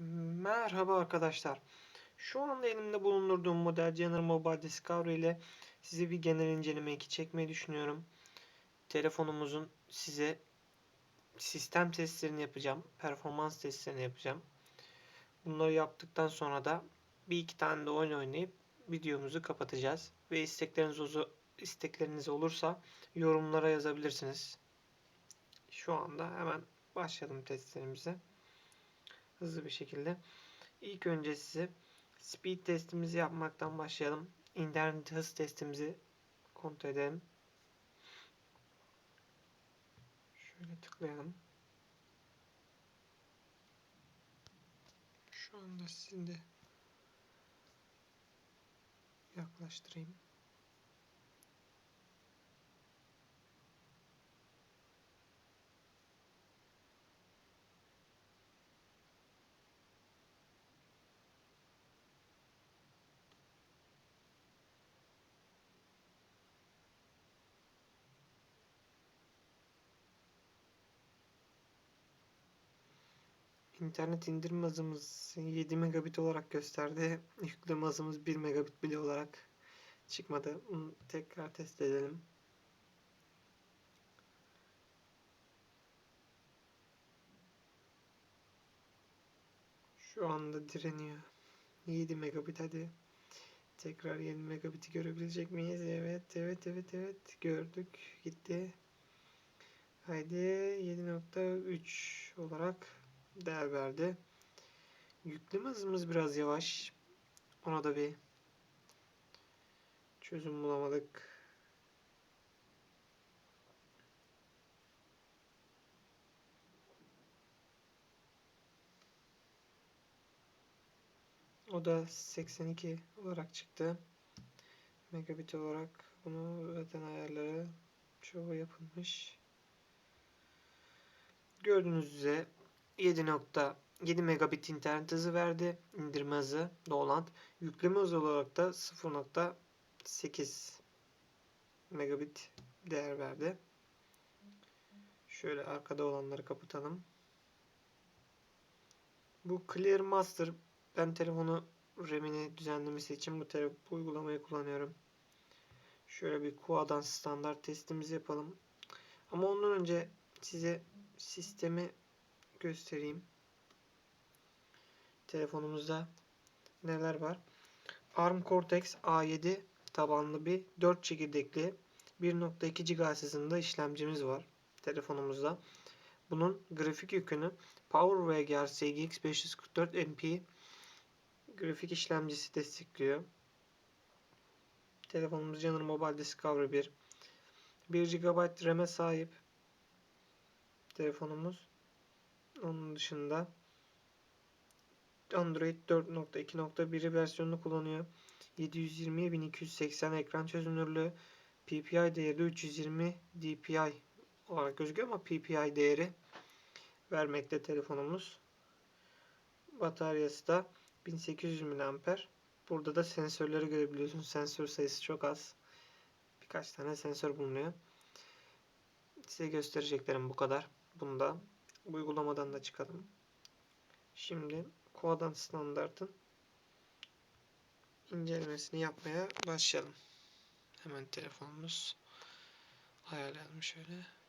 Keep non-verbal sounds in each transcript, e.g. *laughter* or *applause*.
Merhaba arkadaşlar. Şu anda elimde bulundurduğum model General Mobile Discovery ile size bir genel inceleme 2 çekmeyi düşünüyorum. Telefonumuzun size sistem testlerini yapacağım. Performans testlerini yapacağım. Bunları yaptıktan sonra da bir iki tane de oyun oynayıp videomuzu kapatacağız. Ve istekleriniz, istekleriniz olursa yorumlara yazabilirsiniz. Şu anda hemen başlayalım testlerimize hızlı bir şekilde. İlk önce size speed testimizi yapmaktan başlayalım. İnternet hız testimizi kontrol edelim. Şöyle tıklayalım. Şu anda sizin de yaklaştırayım. İnternet indirme hızımız 7 megabit olarak gösterdi. *laughs* Yükleme hızımız 1 megabit bile olarak çıkmadı. Tekrar test edelim. Şu anda direniyor. 7 megabit hadi. Tekrar 7 megabit'i görebilecek miyiz? Evet, evet, evet, evet. Gördük. Gitti. Haydi 7.3 olarak değer verdi. Yükleme hızımız biraz yavaş. Ona da bir çözüm bulamadık. O da 82 olarak çıktı. Megabit olarak bunu zaten ayarları çoğu yapılmış. Gördüğünüz üzere 7.7 megabit internet hızı verdi. İndirme hızı Dolant. Yükleme hızı olarak da 0.8 megabit değer verdi. Şöyle arkada olanları kapatalım. Bu Clear Master ben telefonu RAM'ini düzenlemesi için bu, bu uygulamayı kullanıyorum. Şöyle bir Quad'dan standart testimizi yapalım. Ama ondan önce size sistemi göstereyim. Telefonumuzda neler var? ARM Cortex A7 tabanlı bir 4 çekirdekli 1.2 GHz hızında işlemcimiz var telefonumuzda. Bunun grafik yükünü PowerVGR SGX 544 MP grafik işlemcisi destekliyor. Telefonumuz General Mobile Discovery 1. 1 GB RAM'e sahip telefonumuz. Onun dışında Android 4.2.1 versiyonunu kullanıyor. 720'ye 1280 ekran çözünürlüğü. PPI değeri 320 DPI olarak gözüküyor ama PPI değeri vermekte telefonumuz. Bataryası da 1800 mAh. Burada da sensörleri görebiliyorsunuz. Sensör sayısı çok az. Birkaç tane sensör bulunuyor. Size göstereceklerim bu kadar. Bunda uygulamadan da çıkalım. Şimdi Quadrant standartın incelemesini yapmaya başlayalım. Hemen telefonumuz ayarlayalım şöyle.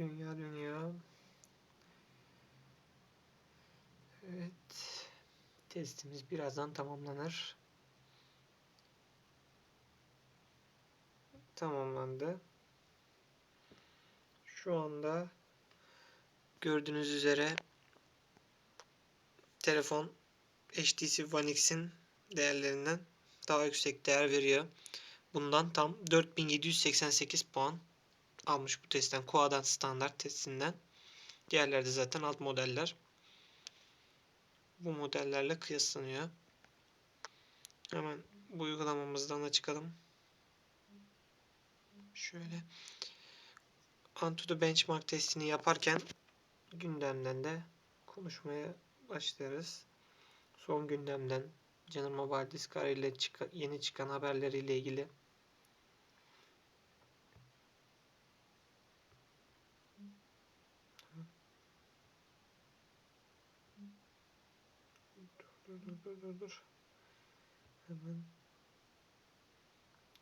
Dünya dünya. Evet. Testimiz birazdan tamamlanır. Tamamlandı. Şu anda gördüğünüz üzere telefon HTC One X'in değerlerinden daha yüksek değer veriyor. Bundan tam 4788 puan almış bu testten. Kuadan standart testinden. Diğerleri de zaten alt modeller. Bu modellerle kıyaslanıyor. Hemen bu uygulamamızdan da çıkalım. Şöyle Antutu benchmark testini yaparken gündemden de konuşmaya başlarız. Son gündemden Caner Mobile Discovery ile çıka- yeni çıkan haberleriyle ilgili Dur dur dur dur dur. Hemen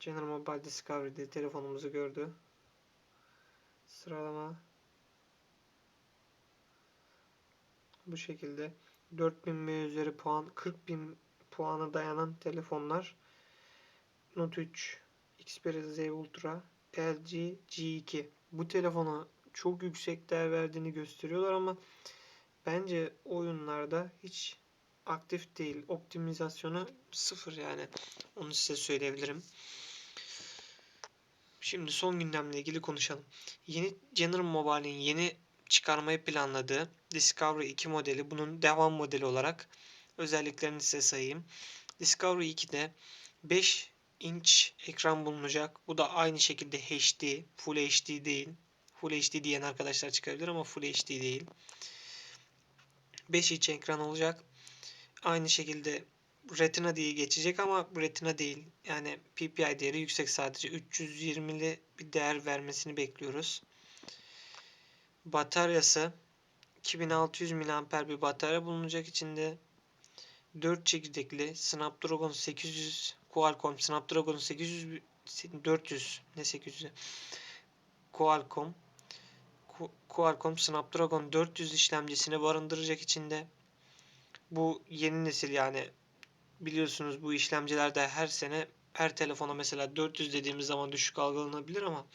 Caner Mobile Discovery'de telefonumuzu gördü. Sıralama bu şekilde 4000 ve üzeri puan 40.000 puana dayanan telefonlar Note 3 Xperia Z Ultra LG G2 bu telefona çok yüksek değer verdiğini gösteriyorlar ama bence oyunlarda hiç aktif değil. Optimizasyonu sıfır yani. Onu size söyleyebilirim. Şimdi son gündemle ilgili konuşalım. Yeni General Mobile'in yeni çıkarmayı planladığı Discovery 2 modeli bunun devam modeli olarak özelliklerini size sayayım. Discovery 2'de 5 inç ekran bulunacak. Bu da aynı şekilde HD, Full HD değil. Full HD diyen arkadaşlar çıkabilir ama Full HD değil. 5 inç ekran olacak. Aynı şekilde Retina diye geçecek ama Retina değil. Yani PPI değeri yüksek sadece 320'li bir değer vermesini bekliyoruz. Bataryası 2600 mAh bir batarya bulunacak içinde. 4 çekirdekli Snapdragon 800 Qualcomm Snapdragon 800 400 ne 800 Qualcomm Qualcomm Snapdragon 400 işlemcisini barındıracak içinde. Bu yeni nesil yani biliyorsunuz bu işlemcilerde her sene her telefona mesela 400 dediğimiz zaman düşük algılanabilir ama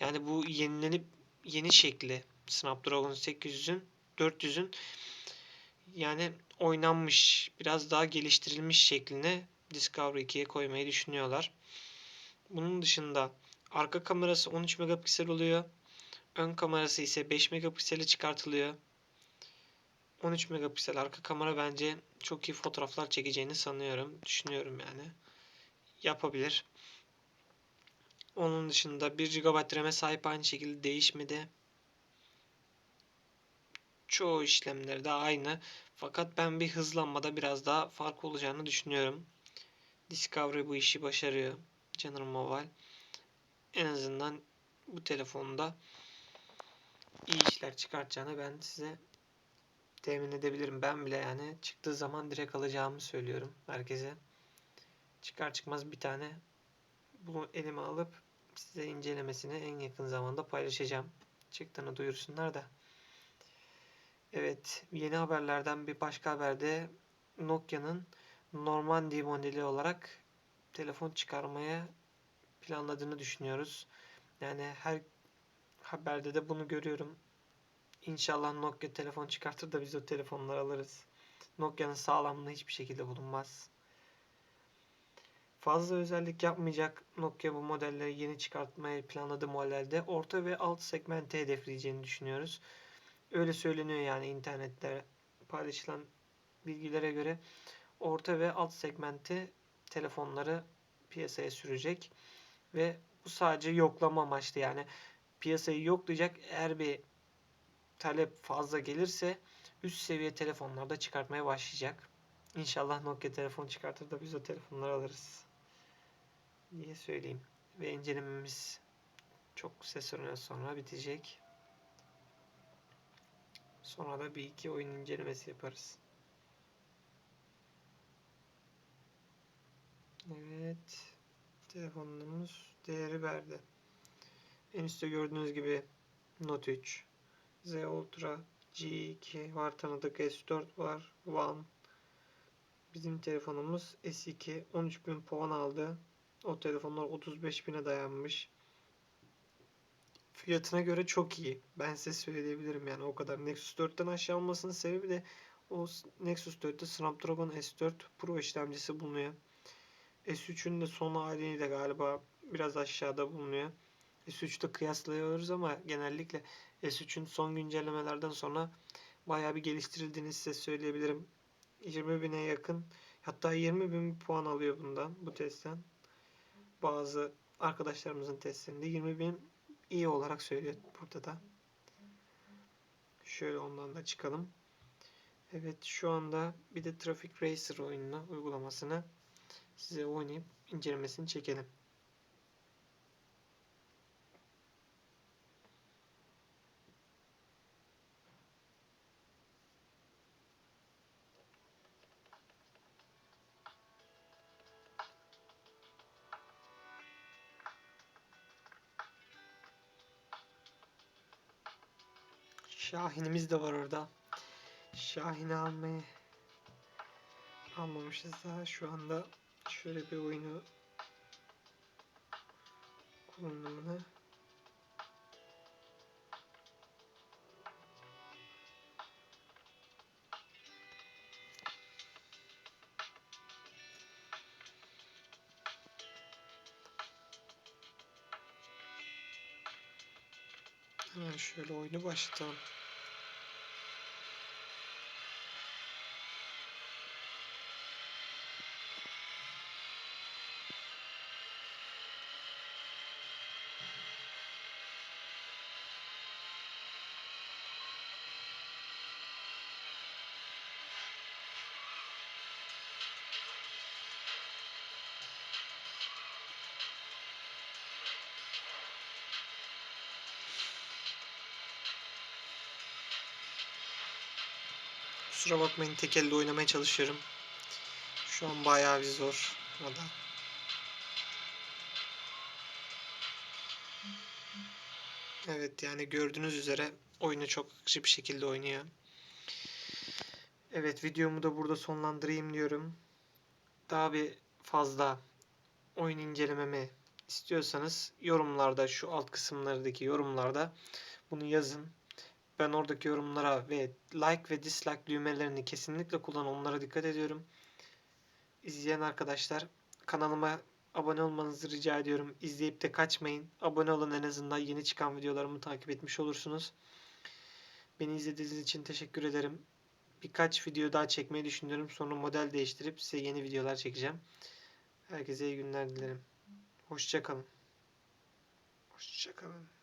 yani bu yenilenip yeni şekli Snapdragon 800'ün 400'ün yani oynanmış biraz daha geliştirilmiş şekline Discovery 2'ye koymayı düşünüyorlar. Bunun dışında arka kamerası 13 megapiksel oluyor. Ön kamerası ise 5 megapiksele çıkartılıyor. 13 megapiksel arka kamera bence çok iyi fotoğraflar çekeceğini sanıyorum. Düşünüyorum yani. Yapabilir. Onun dışında 1 GB RAM'e sahip aynı şekilde değişmedi. Çoğu işlemleri de aynı. Fakat ben bir hızlanmada biraz daha fark olacağını düşünüyorum. Discovery bu işi başarıyor. General Mobile. En azından bu telefonda iyi işler çıkartacağını ben size temin edebilirim. Ben bile yani çıktığı zaman direkt alacağımı söylüyorum herkese. Çıkar çıkmaz bir tane bunu elime alıp size incelemesini en yakın zamanda paylaşacağım. Çıktığını duyursunlar da. Evet, yeni haberlerden bir başka haberde Nokia'nın Normandy modeli olarak telefon çıkarmaya planladığını düşünüyoruz. Yani her haberde de bunu görüyorum. İnşallah Nokia telefon çıkartır da biz o telefonları alırız. Nokia'nın sağlamlığı hiçbir şekilde bulunmaz. Fazla özellik yapmayacak Nokia bu modelleri yeni çıkartmayı planladığı modelde orta ve alt segmente hedefleyeceğini düşünüyoruz. Öyle söyleniyor yani internette paylaşılan bilgilere göre orta ve alt segmente telefonları piyasaya sürecek ve bu sadece yoklama amaçlı yani piyasayı yoklayacak eğer bir talep fazla gelirse üst seviye telefonlarda çıkartmaya başlayacak. İnşallah Nokia telefon çıkartır da biz o telefonları alırız diye söyleyeyim. Ve incelememiz çok kısa süre sonra bitecek. Sonra da bir iki oyun incelemesi yaparız. Evet. Telefonumuz değeri verdi. En üstte gördüğünüz gibi Note 3, Z Ultra, G2 var tanıdık S4 var, One. Bizim telefonumuz S2 13.000 puan aldı. O telefonlar 35.000'e dayanmış. Fiyatına göre çok iyi. Ben size söyleyebilirim yani o kadar. Nexus 4'ten aşağı olmasının sebebi de O Nexus 4'te Snapdragon S4 Pro işlemcisi bulunuyor. S3'ün de son haliyle galiba biraz aşağıda bulunuyor. S3'te kıyaslıyoruz ama genellikle S3'ün son güncellemelerden sonra bayağı bir geliştirildiğini size söyleyebilirim. 20 bine yakın hatta 20 bin puan alıyor bundan bu testten. Bazı arkadaşlarımızın testlerinde 20 bin iyi olarak söylüyor burada da. Şöyle ondan da çıkalım. Evet şu anda bir de Traffic Racer oyununu uygulamasını size oynayıp incelemesini çekelim. Şahinimiz de var orada. Şahin'i almayı almamışız daha. Şu anda şöyle bir oyunu kullanımını Hemen şöyle oyunu başlatalım. Kusura bakmayın tek elde oynamaya çalışıyorum. Şu an bayağı bir zor. O. Evet yani gördüğünüz üzere oyunu çok akıcı bir şekilde oynuyor. Evet videomu da burada sonlandırayım diyorum. Daha bir fazla oyun incelememi istiyorsanız yorumlarda şu alt kısımlardaki yorumlarda bunu yazın. Ben oradaki yorumlara ve like ve dislike düğmelerini kesinlikle kullan onlara dikkat ediyorum. İzleyen arkadaşlar kanalıma abone olmanızı rica ediyorum. İzleyip de kaçmayın. Abone olun en azından yeni çıkan videolarımı takip etmiş olursunuz. Beni izlediğiniz için teşekkür ederim. Birkaç video daha çekmeyi düşünüyorum. Sonra model değiştirip size yeni videolar çekeceğim. Herkese iyi günler dilerim. Hoşçakalın. Hoşçakalın.